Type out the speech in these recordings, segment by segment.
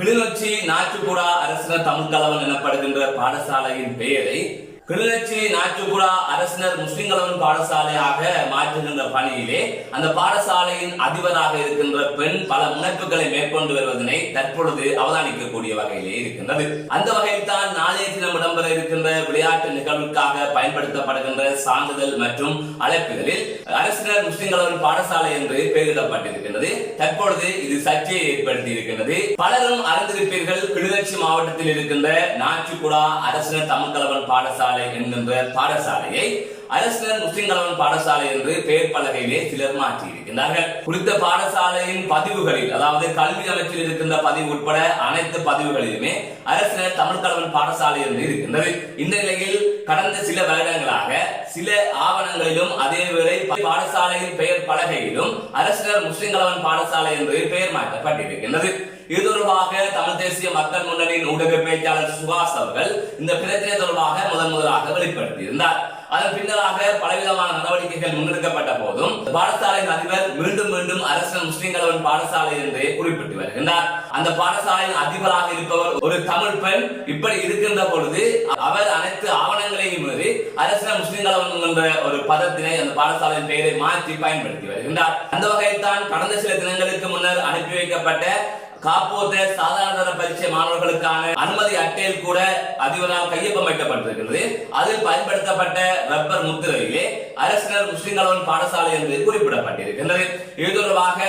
கிளிநொச்சி நாச்சுக்குடா அரசினர் தமிழ் கலவன் எனப்படுகின்ற பாடசாலையின் பெயரை கிளிநொச்சி நாச்சுகுடா அரசினர் முஸ்லிம் கலவன் பாடசாலையாக மாற்றுகின்ற பணியிலே அந்த பாடசாலையின் அதிபராக இருக்கின்ற பெண் பல முனைப்புகளை மேற்கொண்டு வருவதனை தற்பொழுது அவதானிக்கக்கூடிய வகையிலே இருக்கின்றது. அந்த வகையில் தான் நாளைய தினம் இடம்பெற இருக்கின்ற விளையாட்டு நிகழ்வுக்காக பயன்படுத்தப்படுகின்ற சான்றிதழ் மற்றும் அழைப்புகளில் அரசினர் முஸ்லிம் கலவன் பாடசாலை என்று பெயரிடப்பட்டிருக்கின்றது. தற்பொழுது இது சர்ச்சையை ஏற்படுத்தி இருக்கின்றது பலரும் அறிந்திருப்பீர்கள் கிளிநொச்சி மாவட்டத்தில் இருக்கின்ற நாச்சிக்குடா அரசினர் தமிழ் கலவன் பாடசாலை பாடசாலை என்கின்ற பாடசாலையை அரசினர் முஸ்லிம் கலவன் பாடசாலை என்று பெயர் பலகையிலே சிலர் மாற்றி இருக்கின்றார்கள் குறித்த பாடசாலையின் பதிவுகளில் அதாவது கல்வி அமைச்சில் இருக்கின்ற பதிவு உட்பட அனைத்து பதிவுகளிலுமே அரசினர் தமிழ் கலவன் பாடசாலை என்று இருக்கின்றது. இந்த நிலையில் கடந்த சில வருடங்களாக சில ஆவணங்களிலும் அதேவேளை பாடசாலையின் பெயர் பலகையிலும் அரசினர் முஸ்லிம் கலவன் பாடசாலை என்று பெயர் மாற்றப்பட்டிருக்கின்றது. இது தொடர்பாக தமிழ் தேசிய மக்கள் முன்னணியின் ஊடக பேச்சாளர் சுபாஷ் அவர்கள் இந்த பிரச்சனை தொடர்பாக முதன் முதலாக வெளிப்படுத்தியிருந்தார். அதன் பின்னராக பலவிதமான நடவடிக்கைகள் முன்னெடுக்கப்பட்ட போதும் பாடசாலையின் அதிபர் மீண்டும் மீண்டும் அரசு முஸ்லிம் கலவன் பாடசாலை என்று குறிப்பிட்டு வருகின்றார். அந்த பாடசாலையின் அதிபராக இருப்பவர் ஒரு தமிழ் பெண். இப்படி இருக்கின்ற பொழுது அவர் அனைத்து ஆவணங்களையும் மீறி அரசு முஸ்லிம் கலவன் என்ற ஒரு பதத்தினை அந்த பாடசாலையின் பெயரை மாற்றி பயன்படுத்தி வருகின்றார். அந்த வகையில் தான் கடந்த சில தினங்களுக்கு முன்னர் அனுப்பி வைக்கப்பட்ட காப்போத்த சாதாரண பரீட்சை மாணவர்களுக்கான அனுமதி அட்டையில் கூட அதிபரால் கையொப்பமைக்கப்பட்டிருக்கிறது அதில் பயன்படுத்தப்பட்ட ரப்பர் முத்திரையிலே அரசினர் முஸ்லிம் கலவன் பாடசாலை என்று குறிப்பிடப்பட்டிருக்கின்றது. இது தொடர்பாக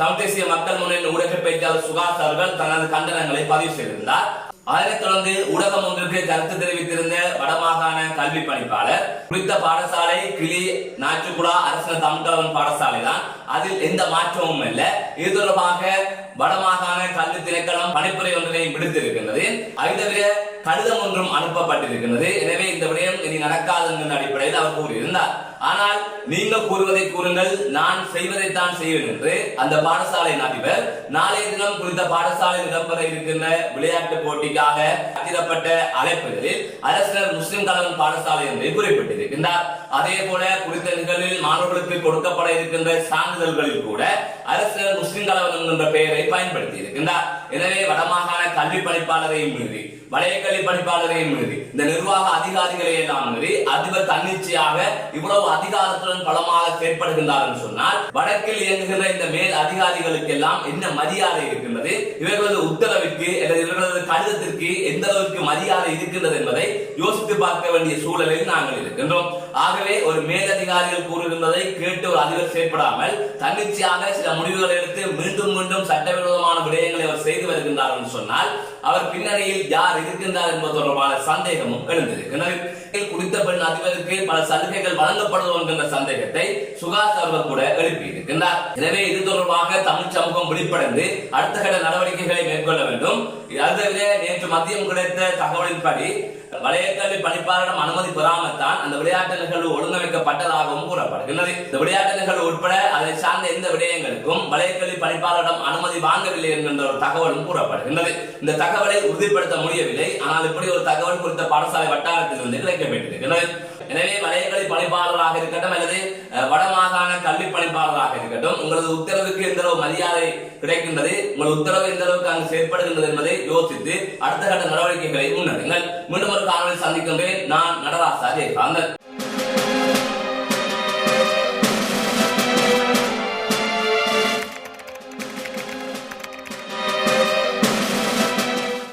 தமிழ் தேசிய மக்கள் முன்னணி ஊடக பேச்சாளர் சுகாஸ் அவர்கள் தனது கண்டனங்களை பதிவு செய்திருந்தார். அதனைத் தொடர்ந்து ஊடகம் ஒன்றுக்கு கருத்து தெரிவித்திருந்த வடமாகாண கல்வி பணிப்பாளர் குறித்த பாடசாலை கிளி நாச்சுக்குடா அரசு தமிழ்கலவன் பாடசாலை தான் அதில் எந்த மாற்றமும் இல்லை. இது தொடர்பாக வடமாகாண கல்வி திணைக்களம் பணிப்புரை ஒன்றினை விடுத்திருக்கின்றது. அதை தவிர கடிதம் ஒன்றும் அனுப்பப்பட்டிருக்கின்றது. எனவே இந்த விடயம் இனி நடக்காது என்ற அடிப்படையில் அவர் கூறியிருந்தார். ஆனால் நீங்கள் கூறுவதை கூறுங்கள் நான் செய்வதைத்தான் செய்வேன் என்று அந்த பாடசாலை அதிபர் நாளைய தினம் குறித்த பாடசாலை இடம்பெற இருக்கின்ற விளையாட்டு போட்டிக்காக அச்சிடப்பட்ட அழைப்புகளில் அரசினர் முஸ்லிம் கலவன் பாடசாலை என்று குறிப்பிட்டிருக்கின்றார். அதே போல குறித்த நிகழ்வில் மாணவர்களுக்கு கொடுக்கப்பட இருக்கின்ற சான்றிதழ்களில் கூட அரசினர் முஸ்லிம் கலவன் என்கின்ற பெயரை பயன்படுத்தி இருக்கின்றார் எனவே வடமாகாண கல்வி பணிப்பாளரையும் மீறி வளைய பணிப்பாளரையும் மீறி இந்த நிர்வாக அதிகாரிகளை எல்லாம் மீறி அதிபர் தன்னிச்சையாக இவ்வளவு அதிகாரத்துடன் பலமாக செயற்படுகின்றார் என்று சொன்னால் வடக்கில் இயங்குகின்ற இந்த மேல் அதிகாரிகளுக்கு எல்லாம் என்ன மரியாதை இருக்கின்றது? இவர்களது உத்தரவிற்கு அல்லது இவர்களது கடிதத்திற்கு எந்த அளவுக்கு மரியாதை இருக்கின்றது என்பதை யோசித்து பார்க்க வேண்டிய சூழலில் நாங்கள் இருக்கின்றோம். ஆகவே ஒரு மேலதிகாரிகள் கூறுகின்றதை கேட்டு ஒரு அதிபர் செயற்படாமல் தன்னிச்சையாக சில முடிவுகளை எடுத்து மீண்டும் மீண்டும் சட்டவிரோதமான விடயங்களை அவர் செய்து வருகின்றார் என்று சொன்னால் அவர் பின்னணியில் யார் இருக்கின்றார் என்பது தொடர்பான சந்தேகமும் எனவே குறித்த பெண் அதிபருக்கு பல சலுகைகள் வழங்கப்படுவோம் என்கின்ற சந்தேகத்தை சுகாஸ் அவர்கள் கூட எழுப்பியிருக்கின்றார். எனவே இது தொடர்பாக தமிழ் சமூகம் விழிப்படைந்து அடுத்த கட்ட நடவடிக்கைகளை மேற்கொள்ள வேண்டும். அதை நேற்று மதியம் கிடைத்த தகவலின்படி வளையக்கல்வி பணிப்பாளரிடம் அனுமதி பெறாமல்தான் அந்த விளையாட்டு நிகழ்வு ஒழுங்கமைக்கப்பட்டதாகவும் கூறப்படுகின்றது. இந்த விளையாட்டு நிகழ்வு உட்பட அதை சார்ந்த எந்த விடயங்களுக்கும் வளையக்கல்வி பணிப்பாளரிடம் அனுமதி வாங்கவில்லை என்கின்ற ஒரு தகவலும் கூறப்படுகின்றது. இந்த தகவலை உறுதிப்படுத்த முடியவில்லை. ஆனால் இப்படி ஒரு தகவல் குறித்த பாடசாலை வட்டாரத்திலிருந்து கிடைக்கப்பட்டிருக்கிறது எனவே வளையக்கல்வி பணிப்பாளராக இருக்கட்டும் அல்லது வடமாக வடமாகாண பணிப்பாளராக இருக்கட்டும் உங்களது உத்தரவுக்கு எந்த அளவு மரியாதை கிடைக்கின்றது உங்கள் உத்தரவு எந்த அளவுக்கு அங்கு செயற்படுகின்றது என்பதை யோசித்து அடுத்த கட்ட நடவடிக்கைகளை முன்னெடுங்கள். மீண்டும் ஒரு காணொலி சந்திக்கின்றேன் நான் நடராசா ஜெயகாந்தன்